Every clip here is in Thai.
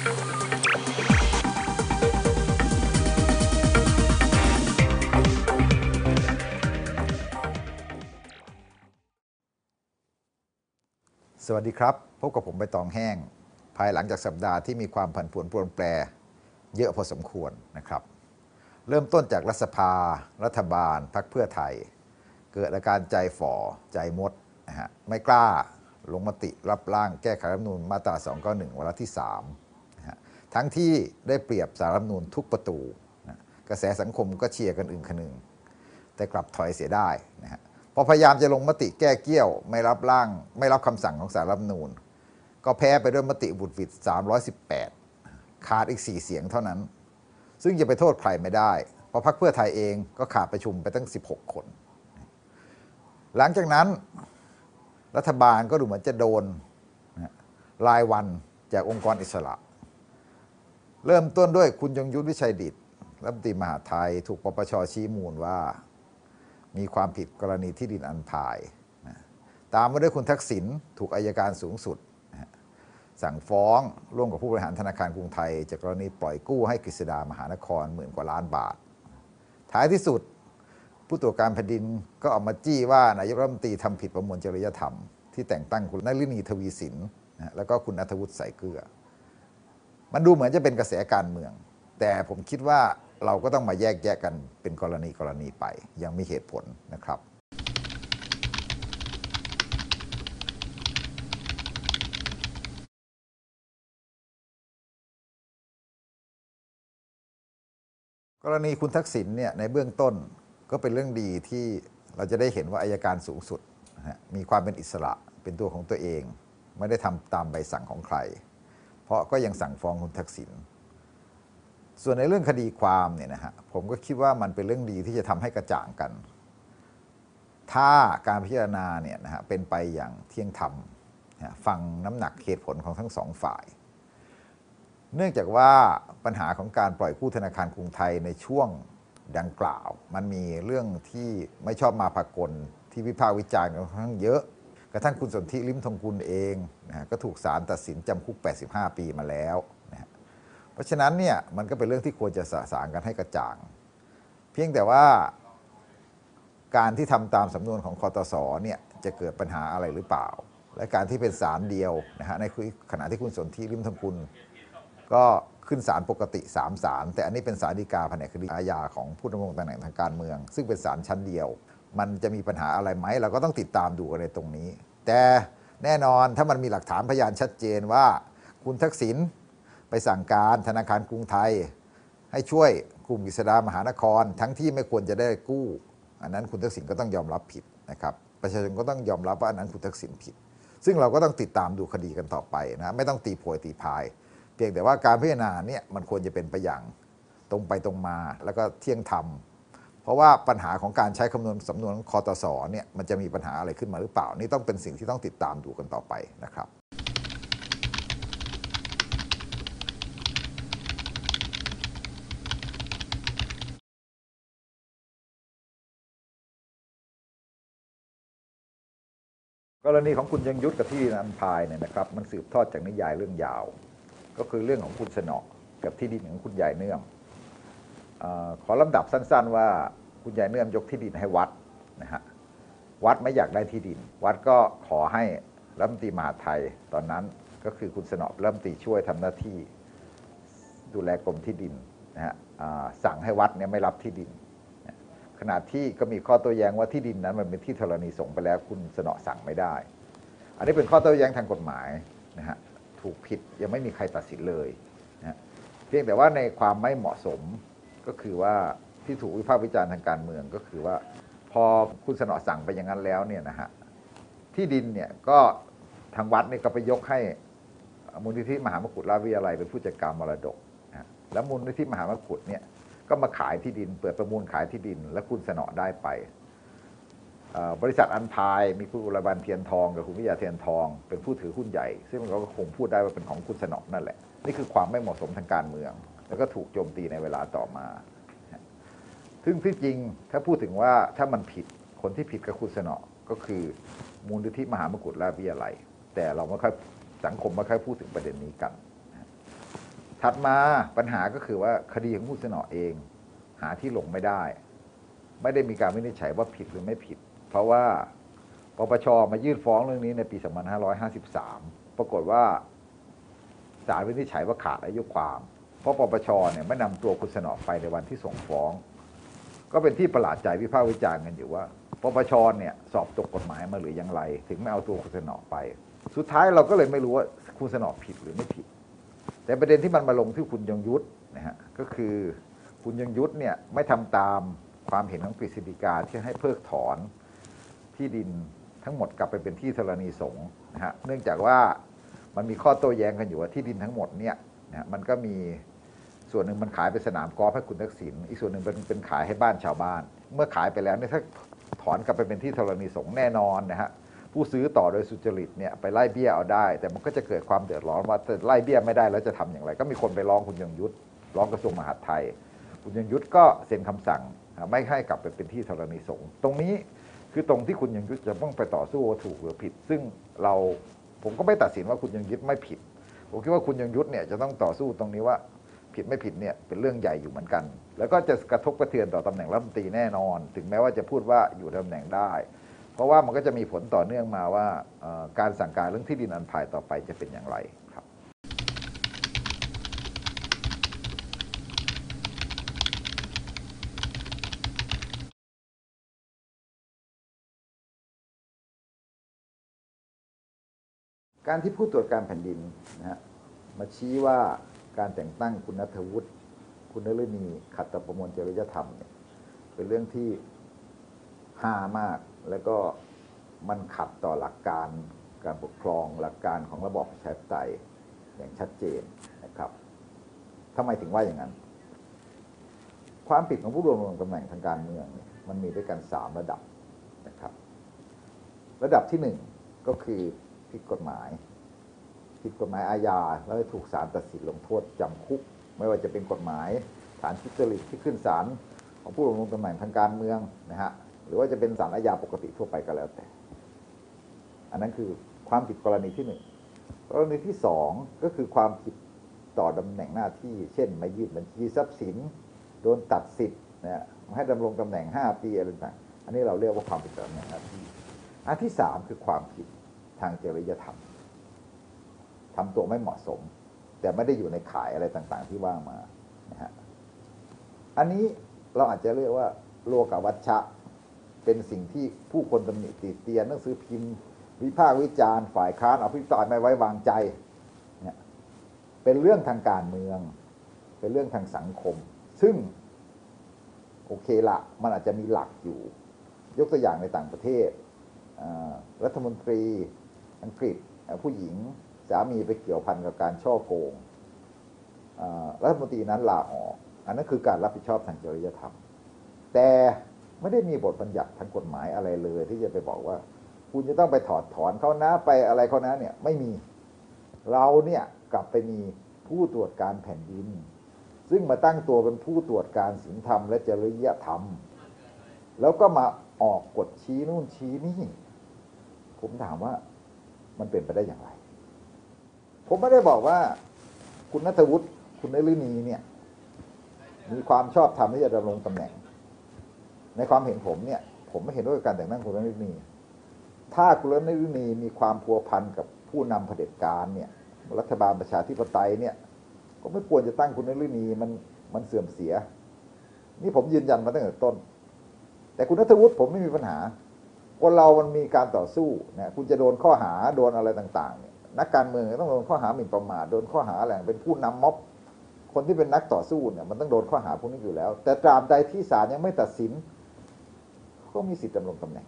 สวัสดีครับ พบกับผมใบตองแห้ง ภายหลังจากสัปดาห์ที่มีความผันผวนปรวนแปร เยอะพอสมควรนะครับ เริ่มต้นจากรัฐสภา รัฐบาลพรรคเพื่อไทย เกิดอาการใจฝ่อ ใจมดนะฮะไม่กล้าลงมติรับร่างแก้ไขรัฐมนูญมาตรา 291วาระที่ 3 ทั้งที่ได้เปรียบสารรัฐมนูญทุกประตูนะกระแสสังคมก็เชียร์กันอึงคนึงแต่กลับถอยเสียได้นะฮะพอพยายามจะลงมติแก้เกี้ยวไม่รับร่าง ไม่รับคำสั่งของสารรัฐมนูญก็แพ้ไปด้วยมติบุตรวิด318 ขาดอีก 4 เสียงเท่านั้น ซึ่งจะไปโทษใครไม่ได้ เพราะพรรคเพื่อไทยเองก็ขาดประชุมไปตั้ง 16 คน หลังจากนั้นรัฐบาลก็ดูเหมือนจะโดนรายวันจากองค์กรอิสระ เริ่มต้นด้วยคุณยงยุทธวิชัยดิตรัฐมนตรีมหาไทย ถูกปปชชี้มูลว่า มีความผิดกรณีที่ดินอันพาย ตามมาด้วยคุณทักษิณถูกอายการสูงสุด สั่งฟ้องร่วมกับผู้บริหารธนาคารกรุงไทย จากกรณีปล่อยกู้ให้กฤษดามหานครหมื่นกว่าล้านบาท ท้ายที่สุด ผู้ตรวจการแผ่นดินก็ออกมาจี้ว่านายกรัฐมนตรีทำผิดประมวลจริยธรรมที่แต่งตั้งคุณนลินีทวีสินแล้วก็คุณอัธวุฒิใส่เกลือ มันดูเหมือนจะเป็นกระแสการเมือง แต่ผมคิดว่าเราก็ต้องมาแยกแยะกันเป็นกรณีกรณีไป ยังมีเหตุผลนะครับกรณีคุณทักษิณเนี่ยในเบื้องต้นก็เป็นเรื่องดีที่เราจะได้เห็นว่าอายการสูงสุด มีความเป็นอิสระเป็นตัวของตัวเอง ไม่ได้ทำตามใบสั่งของใคร เพราะก็ยังสั่งฟ้องคุณทักษิณส่วนในเรื่องคดีความเนี่ยนะฮะผมก็คิดว่ามันเป็นเรื่องดีที่จะทำให้กระจ่างกัน ถ้าการพิจารณาเนี่ยนะฮะเป็นไปอย่างเที่ยงธรรมฟังน้ำหนักเหตุผลของทั้งสองฝ่าย เนื่องจากว่าปัญหาของการปล่อยกู้ธนาคารกรุงไทยในช่วงดังกล่าว มันมีเรื่องที่ไม่ชอบมาพากลที่วิพากษ์วิจารณ์กันค่อนข้างเยอะ กระทั่งคุณสนธิลิมทองกุลเองนะก็ถูกศาลตัดสินจำคุก 85 ปีมาแล้วนะฮะเพราะฉะนั้นเนี่ยมันก็เป็นเรื่องที่ควรจะสะสางกันให้กระจ่าง เพียงแต่ว่าการที่ทำตามสำนวนของคอตสเนี่ยจะเกิดปัญหาอะไรหรือเปล่า และการที่เป็นศาลเดียวนะฮะในขณะที่คุณสนธิลิมทองกุลก็ขึ้นศาลปกติ3ศาลแต่อันนี้เป็นศาลฎีกาแผนกคดีอาญาของผู้ดำรงตำแหน่งทางการเมือง ซึ่งเป็นศาลชั้นเดียว มันจะมีปัญหาอะไรไหมเราก็ต้องติดตามดูกันในตรงนี้ แต่แน่นอนถ้ามันมีหลักฐานพยานชัดเจนว่า คุณทักษิณไปสั่งการธนาคารกรุงไทย ให้ช่วยกลุ่มกฤษดามหานคร ทั้งที่ไม่ควรจะได้กู้ อันนั้นคุณทักษิณก็ต้องยอมรับผิดนะครับประชาชนก็ต้องยอมรับว่าอันนั้นคุณทักษิณผิด ซึ่งเราก็ต้องติดตามดูคดีกันต่อไปนะไม่ต้องตีโพยตีพาย เพียงแต่ว่าการพิจารณาเนี่ยมันควรจะเป็นไปอย่างตรงไปตรงมาแล้วก็เที่ยงธรรม ราะว่าปัญหาของการใช้คำนวณสำนวนคอตสเนี่ยมันจะมีปัญหาอะไรขึ้นมาหรือเปล่า นี่ต้องเป็นสิ่งที่ต้องติดตามดูกันต่อไปนะครับกรณีของคุณยังยุทธกับที่ดินอันพายเนี่ยนะครับมันสืบทอดจากนิยายเรื่องยาว ก็คือเรื่องของคุณสนอกับที่ดินของคุณยายเนื่อมเออ ขอลำดับสั้น ๆ ว่าคุณยายเนื่อมยกที่ดินให้วัดนะฮะวัดไม่อยากได้ที่ดิน วัดก็ขอให้รัฐมนตรีมหาไทยตอนนั้นก็คือคุณสนอรัฐมนตรีช่วยทำหน้าที่ ดูแลกรมที่ดินนะฮะสั่งให้วัดเนี่ยไม่รับที่ดิน ขณะที่ก็มีข้อโต้แย้งว่าที่ดินนั้นมันเป็นที่ธรณีสงไปแล้วคุณสนอสั่งไม่ได้ อันนี้เป็นข้อโต้แย้งทางกฎหมายนะฮะถูกผิดยังไม่มีใครตัดสินเลยนะฮะเพียงแต่ว่าในความไม่เหมาะสม ก็คือว่าที่ถูกวิพากษ์วิจารณ์ทางการเมืองก็คือว่า พอคุณสนอสั่งไปอย่างนั้นแล้วเนี่ยนะฮะที่ดินเนี่ยก็ทางวัดเนี่ยก็ไปยกให้มูลนิธิมหามกุฏราชวิทยาลัยเป็นผู้จัดการมรดกนะฮะแล้วมูลนิธิมหามกุฏเนี่ยก็มาขายที่ดิน เปิดประมูลขายที่ดิน และคุณสนอได้ไปบริษัทอันพายมีคุณอุรบันเทียนทองกับคุณวิทยาเทียนทอง เป็นผู้ถือหุ้นใหญ่ ซึ่งเราก็คงพูดได้ว่าเป็นของคุณสนอนั่นแหละ นี่คือความไม่เหมาะสมทางการเมือง แล้วก็ถูกโจมตีในเวลาต่อมา ซึ่งที่จริงถ้าพูดถึงว่าถ้ามันผิดคนที่ผิดกับคุณสนอก็คือมูลนิธิมหามกุฏราชวิทยาลัย แต่เราไม่ค่อยสังคมไม่ค่อยพูดถึงประเด็นนี้กัน ถัดมาปัญหาก็คือว่าคดีของผู้เสนอเอง หาที่ลงไม่ได้ ไม่ได้มีการวินิจฉัยว่าผิดหรือไม่ผิด เพราะว่าปปชมายื่นฟ้องเรื่องนี้ในปี 2553 ปรากฏว่าศาลวินิจฉัยว่าขาดอายุความ เพราะปปชเนี่ยไม่นำตัวคุณสนอไปในวันที่ส่งฟ้อง ก็เป็นที่ประหลาดใจวิพากษ์วิจารณ์กันอยู่ว่าปปชเนี่ยสอบตกกฎหมายมาหรือยังไร ถึงไม่เอาตัวคุณสนอไป สุดท้ายเราก็เลยไม่รู้ว่าคุณสนอผิดหรือไม่ผิด แต่ประเด็นที่มันมาลงที่คุณยงยุทธนะฮะก็คือคุณยงยุทธเนี่ยไม่ทำตามความเห็นของกฤษฎีกาที่ให้เพิกถอนที่ดินทั้งหมดกลับไปเป็นที่ธรณีสงฆ์นะฮะเนื่องจากว่ามันมีข้อโต้แย้งกันอยู่ว่าที่ดินทั้งหมดเนี่ย นะมันก็มีส่วนหนึ่งมันขายเป็นสนามกอล์ฟให้คุณทักษิณอีกส่วนหนึ่งเป็นเป็นขายให้บ้านชาวบ้าน เมื่อขายไปแล้วเนี่ยถ้าถอนกลับไปเป็นที่ธรณีสงฆ์แน่นอนนะฮะผู้ซื้อต่อโดยสุจริตเนี่ยไปไล่เบี้ยเอาได้ แต่มันก็จะเกิดความเดือดร้อนว่าแต่ไล่เบี้ยไม่ได้แล้วจะทำอย่างไร ก็มีคนไปร้องคุณยงยุทธร้องกระทรวงมหาดไทย คุณยงยุทธก็เซ็นคำสั่ง ไม่ให้กลับไปเป็นที่ธรณีสงฆ์ตรงนี้คือตรงที่คุณยงยุทธจะต้องไปต่อสู้ว่าถูกหรือผิด ซึ่งเราผมก็ไม่ตัดสินว่าคุณยงยุทธไม่ผิด ผมคิดว่าคุณยงยุทธเนี่ยจะต้องต่อสู้ตรงนี้ว่าผิดไม่ผิดเนี่ยเป็นเรื่องใหญ่อยู่เหมือนกัน แล้วก็จะกระทบกระเทือนต่อตำแหน่งรัฐมนตรีแน่นอน ถึงแม้ว่าจะพูดว่าอยู่ตำแหน่งได้ เพราะว่ามันก็จะมีผลต่อเนื่องมาว่าการสั่งการเรื่องที่ดินอันภายต่อไปจะเป็นอย่างไร การที่ผู้ตรวจการแผ่นดินนะฮะมาชี้ว่าการแต่งตั้งคุณนัทวุฒิคุณนฤณีขัดต่อประมวลจริยธรรมเนี่ยเป็นเรื่องที่ห้ามาก แล้วก็มันขัดต่อหลักการการปกครองหลักการของระบอบประชาธิปไตยอย่างชัดเจนนะครับทำไมถึงว่าอย่างนั้น ความผิดของผู้ดำรงตำแหน่งทางการเมืองเนี่ยมันมีด้วยกันสามระดับนะครับ ระดับที่หนึ่งก็คือ ผิดกฎหมายผิดกฎหมายอาญา แล้วถูกศาลตัดสินลงโทษจำคุก ไม่ว่าจะเป็นกฎหมายฐานทุจริตที่ขึ้นศาลของผู้ดำรงตำแหน่งทางการเมืองนะฮะหรือว่าจะเป็นศาลอาญาปกติทั่วไปก็แล้วแต่ อันนั้นคือความผิดกรณีที่หนึ่งกรณีที่สองก็คือความผิดต่อตำแหน่งหน้าที่ เช่นไม่ยืดบัญชีทรัพย์สิน โดนตัดสิทธิ์นะฮะให้ดำรงตำแหน่ง 5 ปีอะไรต่างอันนี้เราเรียกว่าความผิดต่อตำแหน่งหน้าที่ อันที่สามคือความผิด ทางจริยธรรมทำตัวไม่เหมาะสม แต่ไม่ได้อยู่ในขายอะไรต่าง ๆ ที่ว่ามานะฮะอันนี้เราอาจจะเรียกว่า โลกวัชชะ เป็นสิ่งที่ผู้คนตำหนิติเตียนหนังสือพิมพ์ วิพากษ์วิจารณ์ฝ่ายค้านอภิปรายไม่ไว้วางใจเนี่ยเป็นเรื่องทางการเมือง เป็นเรื่องทางสังคม ซึ่งโอเคละมันอาจจะมีหลักอยู่ ยกตัวอย่างในต่างประเทศรัฐมนตรี อังกฤษผู้หญิงสามีไปเกี่ยวพันกับการช่อโกงรัฐมนตรีนั้นลาออก อันนั้นคือการรับผิดชอบทางจริยธรรม แต่ไม่ได้มีบทบัญญัติทางกฎหมายอะไรเลย ที่จะไปบอกว่า คุณจะต้องไปถอดถอนเขานะไปอะไรเขานะเนี่ยไม่มีเราเนี่ยกลับไปมีผู้ตรวจการแผ่นดิน ซึ่งมาตั้งตัวเป็นผู้ตรวจการศีลธรรม และจริยธรรม แล้วก็มาออกกฎชี้นู่นชี้นี่ ผมถามว่า มันเป็นไปได้อย่างไร ผมไม่ได้บอกว่าคุณนัทวุฒิคุณนฤณีเนี่ย มีความชอบธรรมที่จะดำรงตำแหน่ง ในความเห็นผมเนี่ย ผมไม่เห็นด้วยกับการแต่งตั้งคุณนฤณีถ้าคุณนฤณีมีความพัวพันกับผู้นำเผด็จการเนี่ย รัฐบาลประชาธิปไตยเนี่ย ก็ไม่ควรจะตั้งคุณนฤณีมันมันเสื่อมเสีย นี่ผมยืนยันมาตั้งแต่ต้น แต่คุณนัทวุฒิผมไม่มีปัญหา คนเรามันมีการต่อสู้นะคุณจะโดนข้อหาโดนอะไรต่างๆเนี่ยนักการเมืองต้องโดนข้อหาหมิ่นประมาทโดนข้อหาอะไรเป็นผู้นำม็อบ คนที่เป็นนักต่อสู้เนี่ยมันต้องโดนข้อหาพวกนี้อยู่แล้ว แต่ตราบใดที่ศาลยังไม่ตัดสิน ก็มีสิทธิ์ดำรงตำแหน่ง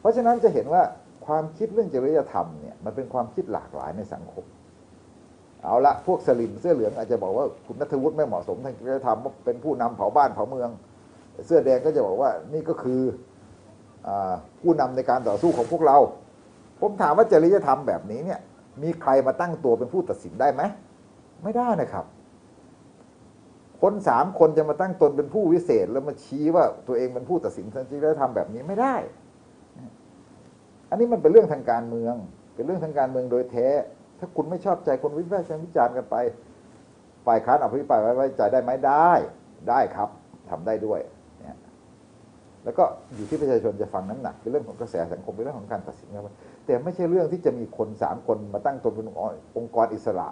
เพราะฉะนั้นจะเห็นว่าความคิดเรื่องจริยธรรมเนี่ยมันเป็นความคิดหลากหลายในสังคม เอาละพวกสลิมเสื้อเหลืองอาจจะบอกว่าคุณนัทวุฒิไม่เหมาะสมทางจริยธรรมว่าเป็นผู้นำเผาบ้านเผาเมือง เสื้อแดงก็จะบอกว่านี่ก็คือ ผู้นำในการต่อสู้ของพวกเรา ผมถามว่าจริยธรรมแบบนี้เนี่ยมีใครมาตั้งตัวเป็นผู้ตัดสินได้ไหมไม่ได้นะครับ คนสามคนจะมาตั้งตนเป็นผู้วิเศษ แล้วมาชี้ว่าตัวเองเป็นผู้ตัดสินทางจริยธรรมแบบนี้ไม่ได้ อันนี้มันเป็นเรื่องทางการเมือง เป็นเรื่องทางการเมืองโดยแท้ ถ้าคุณไม่ชอบใจคนวิพากษ์วิจารณ์กันไปฝ่ายค้านอภิปรายไว้ไว้ใจได้ไหมได้ ได้ครับทำได้ด้วย แล้วก็อยู่ที่ประชาชนจะฟังน้ำหนักเป็นเรื่องของกระแสสังคมเป็นเรื่องของการตัดสินครับแต่ไม่ใช่เรื่องที่จะมีคนสามคนมาตั้งตนเป็นองค์กรอิสระ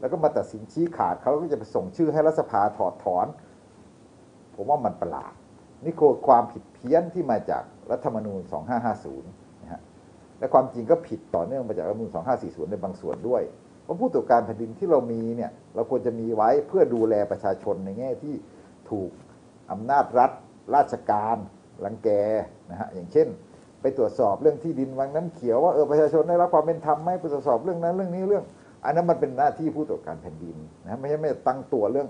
แล้วก็มาตัดสินชี้ขาดเขาก็จะไปส่งชื่อให้รัฐสภาถอดถอน ผมว่ามันประหลาด นี่คือความผิดเพี้ยนที่มาจากรัฐธรรมนูญ 2550นะฮะและความจริงก็ผิดต่อเนื่องมาจากรัฐธรรมนูญ 2540 ในบางส่วนด้วยเพราะผู้ตรวจการแผ่นดินที่เรามีเนี่ยเราควรจะมีไว้เพื่อดูแลประชาชนในแง่ที่ถูกอำนาจรัฐ ราชการรังแกนะฮะอย่างเช่น ไปตรวจสอบเรื่องที่ดินวังน้ำเขียวว่าเออประชาชนได้รับความเป็นธรรมไหมไปตรวจสอบเรื่องนั้นเรื่องนี้เรื่อง อันนั้นมันเป็นหน้าที่ผู้ตรวจการแผ่นดินนะไม่ใช่ไม่ตั้งตัวเรื่อง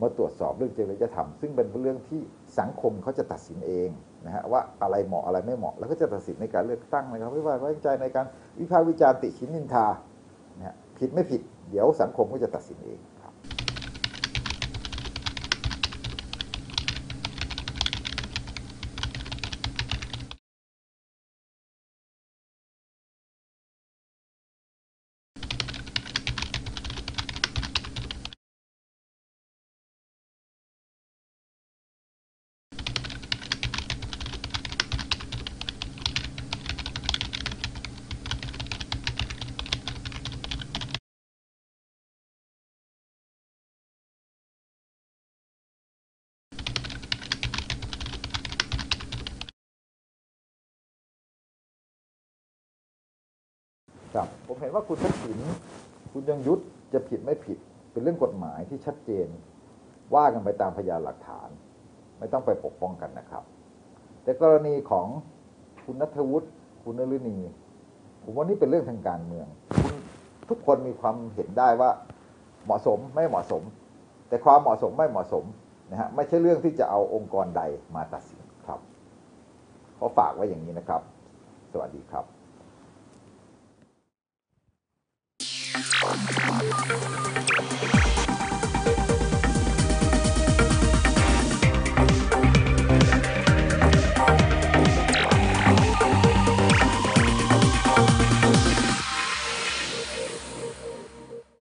มาตรวจสอบเรื่องจริยธรรม ซึ่งเป็นเรื่องที่สังคมเขาจะตัดสินเองนะฮะว่าอะไรเหมาะอะไรไม่เหมาะ แล้วก็จะตัดสินในการเลือกตั้งนะครับไม่ว่าไว้วางใจในการวิพากษ์วิจารณ์ติชินนินทานะฮะผิดไม่ผิด เดี๋ยวสังคมก็จะตัดสินเอง ครับ ผมเห็นว่าคุณทักษิณคุณยังยุทธจะผิดไม่ผิด เป็นเรื่องกฎหมายที่ชัดเจน ว่ากันไปตามพยานหลักฐาน ไม่ต้องไปปกป้องกันนะครับ แต่กรณีของคุณนัทวุฒิคุณนฤนีผมว่านี่เป็นเรื่องทางการเมือง คุณทุกคนมีความเห็นได้ว่าเหมาะสมไม่เหมาะสม แต่ความเหมาะสมไม่เหมาะสมนะฮะไม่ใช่เรื่องที่จะเอาองค์กรใดมาตัดสินครับขอฝากไว้อย่างนี้นะครับ สวัสดีครับ Thank you.